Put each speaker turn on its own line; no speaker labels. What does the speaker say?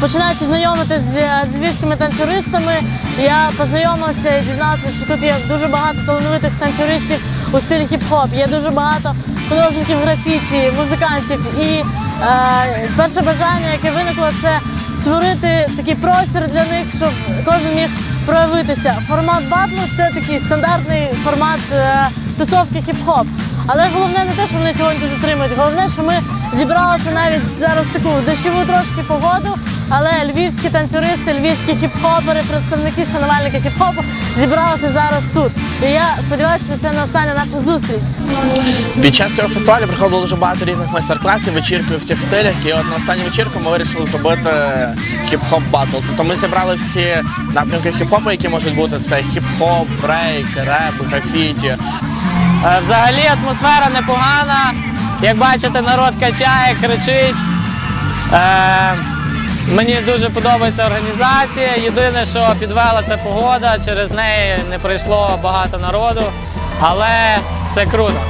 починаючи знайомитися з, з львівськими танцюристами, я познайомилася і дізналася, що тут є дуже багато талановитих танцюристів у стилі хіп-хоп. Є дуже багато художників графіті, музикантів. І е, перше бажання, яке виникло, це створити такий простір для них, щоб кожен міг проявитися. Формат батлу це такий стандартний формат е, тусовки хіп-хоп. Але головне не те, що вони сьогодні тут отримують, головне, що ми зібралися навіть зараз таку дощову трошки погоду, але львівські танцюристи, львівські хіп-хопери, представники шанувальники хіп-хопу зібралися зараз тут. І я сподіваюся, що це не остання наша зустріч.
Під час цього фестивалю приходило дуже багато різних майстер-класів, вечірки у всіх стилях. І от на останню вечірку ми вирішили зробити хіп-хоп батл. Тобто ми зібрали всі напрямки хіп-хопу, які можуть бути. Це хіп-хоп, брейк, реп, графіті.
Е, Взагалі атмосфера непогана. Як бачите, народ качає, кричить. Мені дуже подобається організація. Єдине, що підвела це погода, через неї не прийшло багато народу, але все круто.